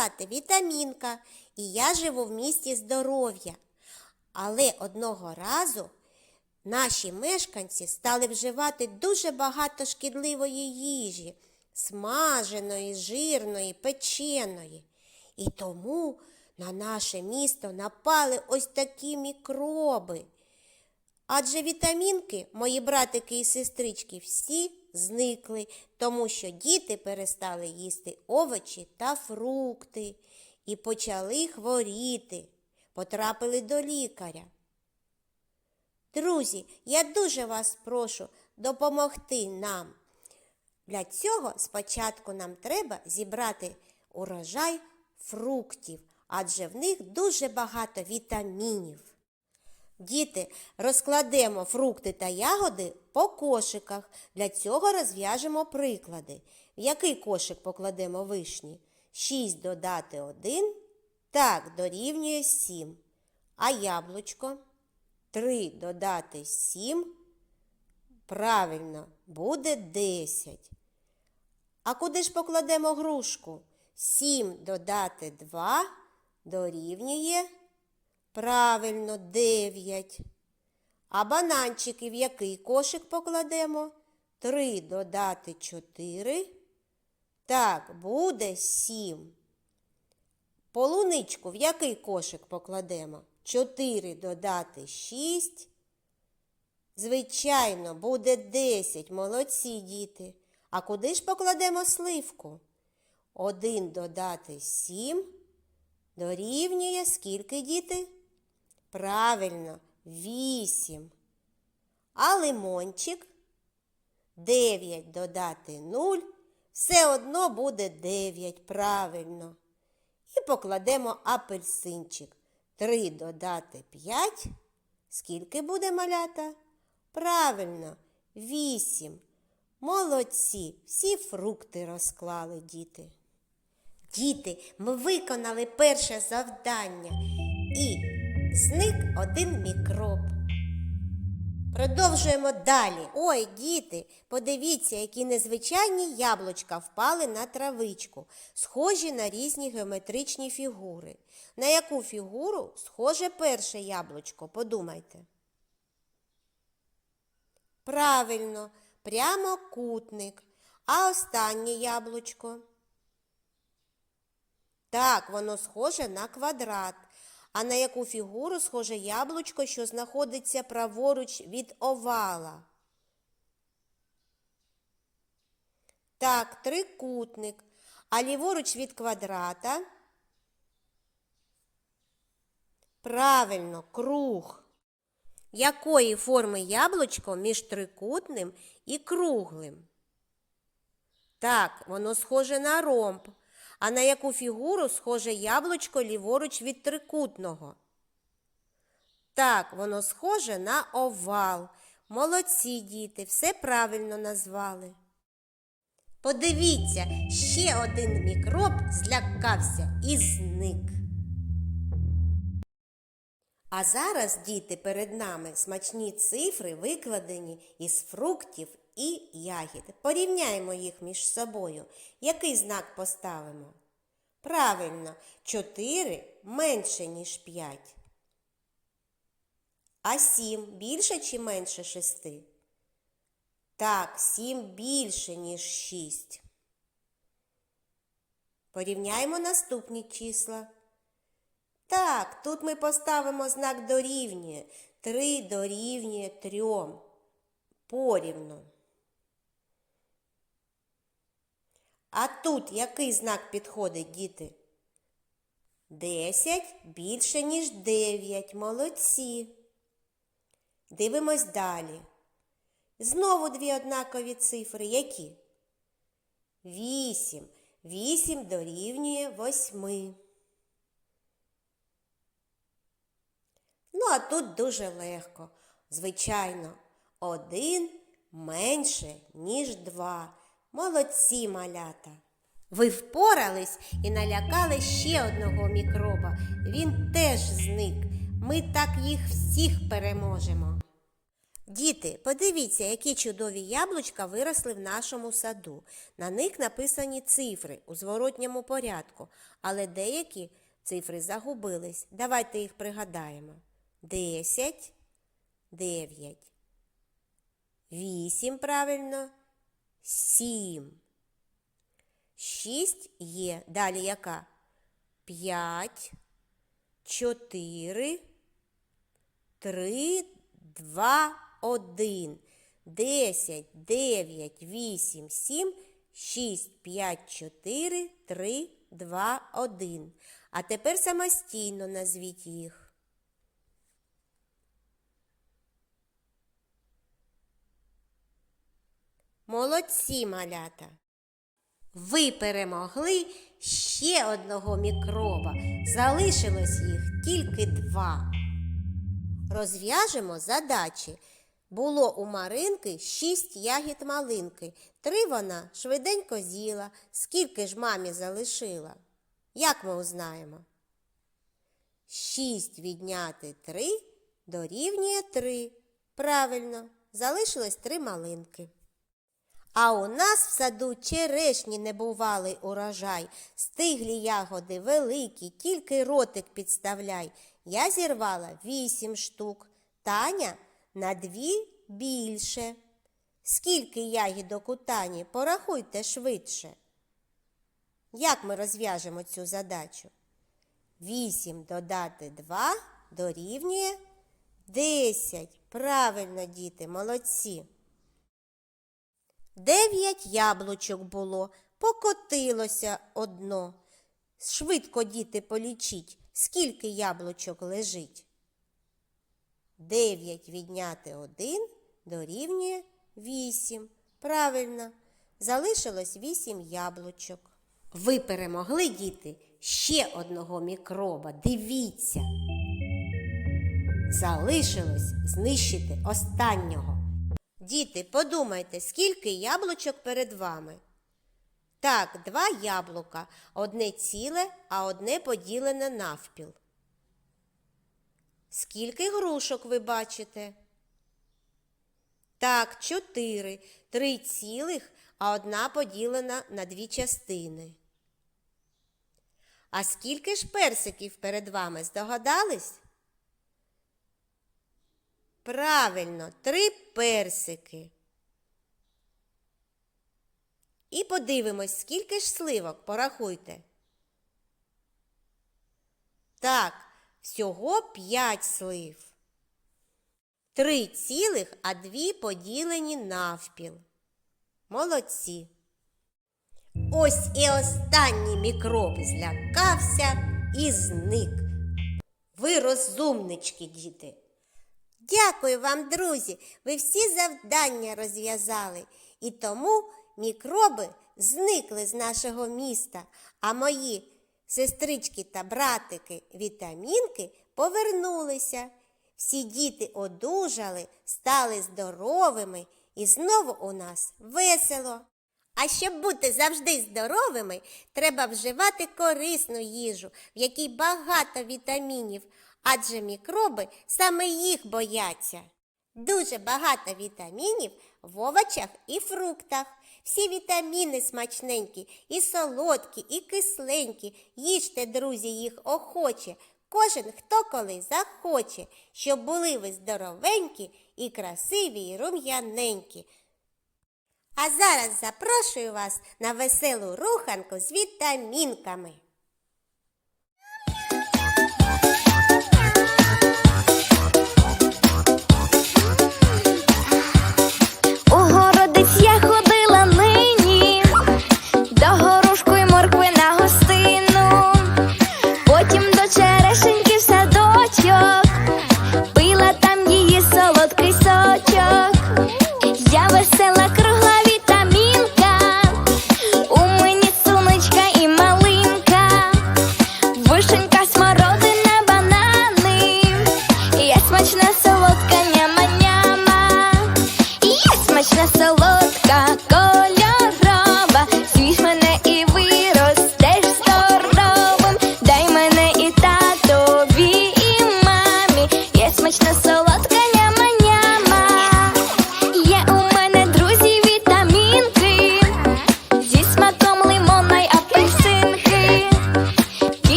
звати Вітамінка, і я живу в місті здоров'я. Але одного разу наші мешканці стали вживати дуже багато шкідливої їжі, смаженої, жирної, печеної. І тому на наше місто напали ось такі мікроби. Адже вітамінки, мої братики і сестрички, всі зникли, тому що діти перестали їсти овочі та фрукти і почали хворіти, потрапили до лікаря. Друзі, я дуже вас прошу допомогти нам. Для цього спочатку нам треба зібрати урожай фруктів, адже в них дуже багато вітамінів. Діти, розкладемо фрукти та ягоди по кошиках. Для цього розв'яжемо приклади. В який кошик покладемо вишні? 6 додати 1. Так, дорівнює 7. А яблучко? 3 додати 7. Правильно, буде 10. А куди ж покладемо грушку? 7 додати 2 дорівнює Правильно, 9. А бананчики в який кошик покладемо? 3 додати 4. Так, буде 7. Полуничку в який кошик покладемо? 4 додати 6. Звичайно, буде 10. Молодці діти. А куди ж покладемо сливку? 1 додати 7. Дорівнює скільки діти? Правильно, вісім. А лимончик? Дев'ять додати нуль. Все одно буде дев'ять, правильно. І покладемо апельсинчик. Три додати п'ять. Скільки буде малята? Правильно, вісім. Молодці, всі фрукти розклали діти. Діти, ми виконали перше завдання і зник один мікроб. Продовжуємо далі. Ой, діти, подивіться, які незвичайні яблучка впали на травичку, схожі на різні геометричні фігури. На яку фігуру схоже перше яблучко? Подумайте. Правильно, прямокутник. А останнє яблучко. Так, воно схоже на квадрат. А на яку фігуру схоже яблучко, що знаходиться праворуч від овала? Так, трикутник. А ліворуч від квадрата? Правильно, круг. Якої форми яблучко між трикутним і круглим? Так, воно схоже на ромб. А на яку фігуру схоже яблучко ліворуч від трикутного? Так, воно схоже на овал. Молодці діти, все правильно назвали. Подивіться, ще один мікроб злякався і зник. А зараз, діти, перед нами смачні цифри, викладені із фруктів і ягід. Порівняємо їх між собою. Який знак поставимо? Правильно, 4 менше, ніж 5. А 7 більше чи менше 6? Так, 7 більше, ніж 6. Порівняємо наступні числа. Так, тут ми поставимо знак дорівнює. 3 дорівнює 3. Порівну. А тут який знак підходить, діти? 10 більше, ніж 9. Молодці. Дивимось далі. Знову дві однакові цифри. Які? 8. 8 дорівнює 8. Ну, а тут дуже легко. Звичайно, один менше, ніж два. Молодці малята. Ви впорались і налякали ще одного мікроба. Він теж зник. Ми так їх всіх переможемо. Діти, подивіться, які чудові яблучка виросли в нашому саду. На них написані цифри у зворотньому порядку, але деякі цифри загубились. Давайте їх пригадаємо. Десять, дев'ять, вісім, правильно, сім. Шість є. Далі яка? П'ять, чотири, три, два, один. Десять, дев'ять, вісім, сім, шість, п'ять, чотири, три, два, один. А тепер самостійно назвіть їх. Молодці, малята! Ви перемогли ще одного мікроба. Залишилось їх тільки два. Розв'яжемо задачі. Було у Маринки шість ягід малинки. Три вона швиденько з'їла. Скільки ж мамі залишила? Як ми узнаємо? Шість відняти три дорівнює три. Правильно, залишилось три малинки. А у нас в саду черешні небувалий урожай, стиглі ягоди великі, тільки ротик підставляй. Я зірвала вісім штук, Таня на дві більше. Скільки ягідок у Тані, порахуйте швидше. Як ми розв'яжемо цю задачу? Вісім додати два дорівнює десять. Правильно, діти, молодці. Дев'ять яблучок було, покотилося одно. Швидко, діти, полічіть, скільки яблучок лежить. Дев'ять відняти один дорівнює вісім. Правильно, залишилось вісім яблучок. Ви перемогли, діти, ще одного мікроба. Дивіться. Залишилось знищити останнього. Діти, подумайте, скільки яблучок перед вами? Так, два яблука, одне ціле, а одне поділене навпіл. Скільки грушок ви бачите? Так, чотири, три цілих, а одна поділена на дві частини. А скільки ж персиків перед вами здогадались? Правильно, три персики. І подивимось, скільки ж сливок, порахуйте. Так, всього п'ять слив. Три цілих, а дві поділені навпіл. Молодці. Ось і останній мікроб злякався і зник. Ви розумнички, діти. Дякую вам, друзі. Ви всі завдання розв'язали. І тому мікроби зникли з нашого міста, а мої сестрички та братики вітамінки повернулися. Всі діти одужали, стали здоровими і знову у нас весело. А щоб бути завжди здоровими, треба вживати корисну їжу, в якій багато вітамінів, адже мікроби саме їх бояться. Дуже багато вітамінів в овочах і фруктах. Всі вітаміни смачненькі, і солодкі, і кисленькі. Їжте, друзі, їх охоче. Кожен, хто коли захоче, щоб були ви здоровенькі і красиві, і рум'яненькі. А зараз запрошую вас на веселу руханку з вітамінками.